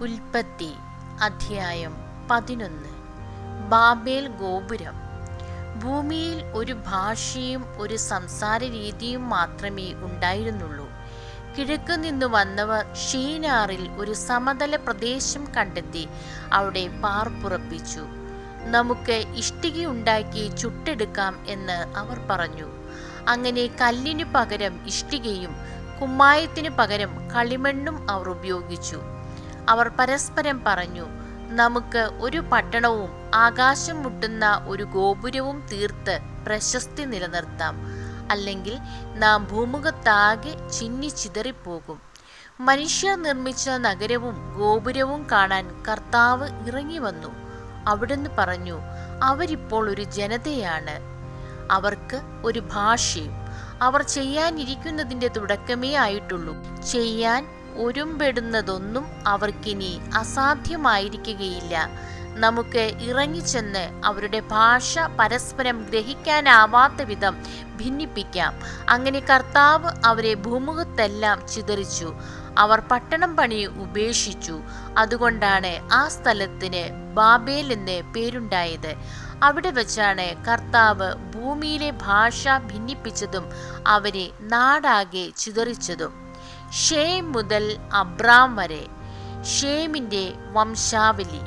ഉൽപ്പത്തി അധ്യായം പതിനൊന്ന്. ബാബേൽ ഗോപുരം. ഭൂമിയിൽ ഒരു ഭാഷയും ഒരു സംസാര രീതിയും മാത്രമേ ഉണ്ടായിരുന്നുള്ളൂ. കിഴക്കു നിന്ന് വന്നവർ ഷീനാറിൽ ഒരു സമതല പ്രദേശം കണ്ടെത്തി അവിടെ പാർപ്പുറപ്പിച്ചു. നമുക്ക് ഇഷ്ടികയുണ്ടാക്കി ചുട്ടെടുക്കാം എന്ന് അവർ പറഞ്ഞു. അങ്ങനെ കല്ലിനു പകരം ഇഷ്ടികയും കുമ്മായത്തിനു പകരം കളിമണ്ണും അവർ ഉപയോഗിച്ചു. അവർ പരസ്പരം പറഞ്ഞു നമുക്ക് ഒരു പട്ടണവും ആകാശം മുട്ടുന്ന ഒരു ഗോപുരവും തീർത്ത് പ്രശസ്തി നിലനിർത്താം. അല്ലെങ്കിൽ നാം ഭൂമുഖത്താകെ ചിന്നി ചിതറിപ്പോകും. മനുഷ്യർ നിർമ്മിച്ച നഗരവും ഗോപുരവും കാണാൻ കർത്താവ് ഇറങ്ങി വന്നു. അവിടുന്ന് പറഞ്ഞു അവരിപ്പോൾ ഒരു ജനതയാണ്. അവർക്ക് ഒരു ഭാഷയും. അവർ ചെയ്യാനിരിക്കുന്നതിന്റെ തുടക്കമേ ആയിട്ടുള്ളൂ. ചെയ്യാൻ ഒരുമ്പെടുന്നതൊന്നും അവർക്കിനി അസാധ്യമായിരിക്കുകയില്ല. നമുക്ക് ഇറങ്ങിച്ചെന്ന് അവരുടെ ഭാഷ പരസ്പരം ഗ്രഹിക്കാനാവാത്ത വിധം ഭിന്നിപ്പിക്കാം. അങ്ങനെ കർത്താവ് അവരെ ഭൂമുഖത്തെല്ലാം ചിതറിച്ചു. അവർ പട്ടണം പണി ഉപേക്ഷിച്ചു. അതുകൊണ്ടാണ് ആ സ്ഥലത്തിന് ബാബേൽ എന്ന് പേരുണ്ടായത്. അവിടെ വെച്ചാണ് കർത്താവ് ഭൂമിയിലെ ഭാഷ ഭിന്നിപ്പിച്ചതും അവരെ നാടാകെ ചിതറിച്ചതും. ഷേം മുതൽ അബ്രാം വരെ. ഷേമിന്റെ വംശാവലി.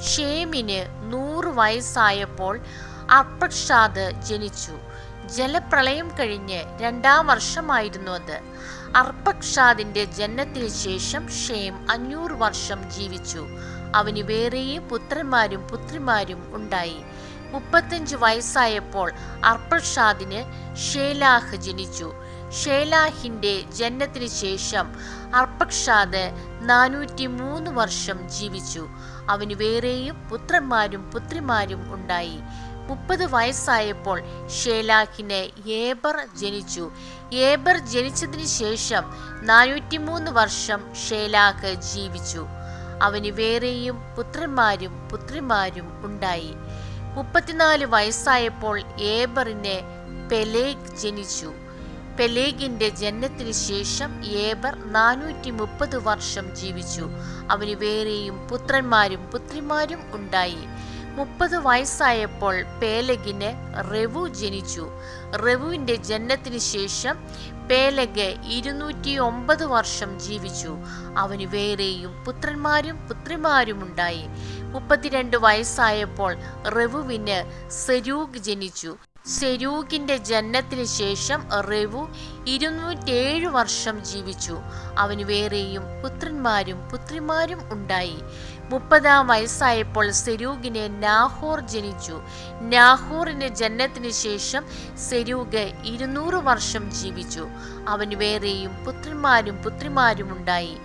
ഷേമിന് നൂറ് വയസ്സായപ്പോൾ അർപ്പക്ഷാദ് ജനിച്ചു. ജലപ്രളയം കഴിഞ്ഞ് രണ്ടാം വർഷമായിരുന്നു അത്. അർപ്പക്ഷാദിന്റെ ജനനത്തിന് ശേഷം ഷേം അഞ്ഞൂറ് വർഷം ജീവിച്ചു. അവന് വേറെയും പുത്രന്മാരും പുത്രിമാരും ഉണ്ടായി. മുപ്പത്തഞ്ച് വയസ്സായപ്പോൾ അർപ്പക്ഷാദിന് ഷേലാഹ് ജനിച്ചു. ഷേലാഹിന്റെ ജനനത്തിന് ശേഷം അർപ്പക്ഷാദ് നാനൂറ്റി മൂന്ന് വർഷം ജീവിച്ചു. അവന് വേറെയും പുത്രന്മാരും പുത്രിമാരും ഉണ്ടായി. മുപ്പത് വയസ്സായപ്പോൾ ഷേലാഹിന് ഏബർ ജനിച്ചു. ഏബർ ജനിച്ചതിന് ശേഷം നാനൂറ്റിമൂന്ന് വർഷം ഷേലാഹ് ജീവിച്ചു. അവന് വേറെയും പുത്രന്മാരും പുത്രിമാരും ഉണ്ടായി. മുപ്പത്തിനാല് വയസ്സായപ്പോൾ ഏബറിന് പെലേഗ് ജനിച്ചു. പെലേഗിന്റെ ജനനത്തിന് ശേഷം ഏബർ നാനൂറ്റി മുപ്പത് വർഷം ജീവിച്ചു. അവന് വേറെയും പുത്രന്മാരും പുത്രിമാരും ഉണ്ടായി. മുപ്പത് വയസ്സായപ്പോൾ പേലഗിന് റെവു ജനിച്ചു. റെവുവിന്റെ ജനനത്തിന് ശേഷം പേലഗ് ഇരുന്നൂറ്റി ഒമ്പത് വർഷം ജീവിച്ചു. അവന് വേറെയും പുത്രന്മാരും പുത്രിമാരും ഉണ്ടായി. മുപ്പത്തിരണ്ട് വയസ്സായപ്പോൾ റെവുവിന് സെരൂഗ് ജനിച്ചു. സെരൂഗിന്റെ ജനനത്തിന് ശേഷം റെവു ഇരുന്നൂറ്റേഴ് വർഷം ജീവിച്ചു. അവന് വേറെയും പുത്രന്മാരും പുത്രിമാരും ഉണ്ടായി. മുപ്പതാം വയസ്സായപ്പോൾ സെരൂഗിനെ നാഹോർ ജനിച്ചു. നാഹോറിന്റെ ജനനത്തിന് ശേഷം സെരൂഗ് ഇരുന്നൂറ് വർഷം ജീവിച്ചു. അവന് വേറെയും പുത്രന്മാരും പുത്രിമാരും ഉണ്ടായി.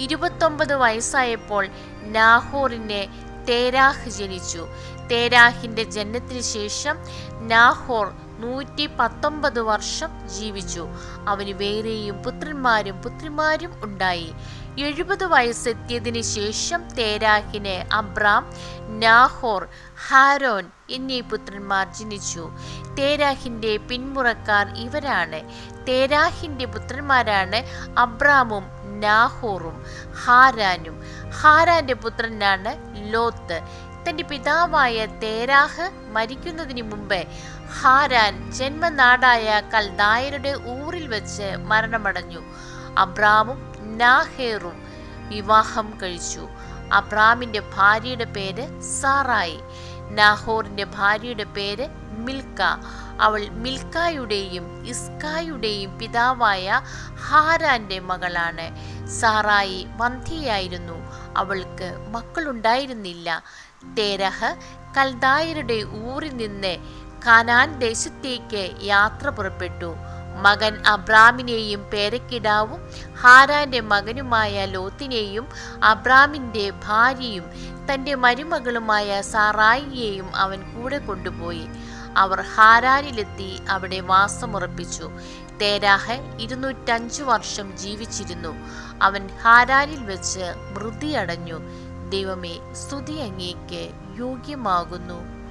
ഇരുപത്തൊമ്പത് വയസ്സായപ്പോൾ നാഹോറിനെ തേരാഹ് ജനിച്ചു. തേരാഹിന്റെ ജനനത്തിന് ശേഷം നാഹോർ നൂറ്റി പത്തൊമ്പത് വർഷം ജീവിച്ചു. അവന് വേറെയും പുത്രന്മാരും പുത്രിമാരും ഉണ്ടായി. എഴുപത് വയസ്സെത്തിയതിന് ശേഷം തേരാഹിന് അബ്രാം നാഹോർ ഹാരോൻ എന്നീ പുത്രന്മാർ ജനിച്ചു. തേരാഹിന്റെ പിന്മുറക്കാർ ഇവരാണ്. തേരാഹിന്റെ പുത്രന്മാരാണ് അബ്രാമും നാഹോറും ഹാരാനും. ഹാരാന്റെ പുത്രനാണ് ലോത്ത്. തന്റെ പിതാവായ തേരാഹ് മരിക്കുന്നതിന് മുമ്പേ ഹാരാൻ ജന്മനാടായ കൽദായരുടെ ഊറിൽ വെച്ച് മരണമടഞ്ഞു. അബ്രാമും നാഹേറും വിവാഹം കഴിച്ചു. അബ്രാമിന്റെ ഭാര്യയുടെ പേര് സാറായി. നാഹോറിന്റെ ഭാര്യയുടെ പേര് മിൽക്ക. അവൾ മിൽക്കായുടെയും ഇസ്കായുടെയും പിതാവായ ഹാരാന്റെ മകളാണ്. സാറായി വന്ധ്യയായിരുന്നു അവൾക്ക് മക്കളുണ്ടായിരുന്നില്ല. തേരഹ് കൽദായരുടെ ഊറിൽ നിന്ന് കനാൻ ദേശത്തേക്ക് യാത്ര പുറപ്പെട്ടു. മകൻ അബ്രാമിനെയും പേരക്കിടാവും ഹാരാന്റെ മകനുമായ ലോത്തിനെയും അബ്രാമിന്റെ ഭാര്യയും തന്റെ മരുമകളുമായ സാറായിയെയും അവൻ കൂടെ കൊണ്ടുപോയി. അവർ ഹാരാനിലെത്തി അവിടെ വാസമുറപ്പിച്ചു. തേരാഹ് ഇരുന്നൂറ്റഞ്ചു വർഷം ജീവിച്ചിരുന്നു. അവൻ ഹാരാനിൽ വെച്ച് മൃതിയടഞ്ഞു. ദൈവമേ സ്തുതി അങ്ങേക്ക് യോഗ്യമാകുന്നു.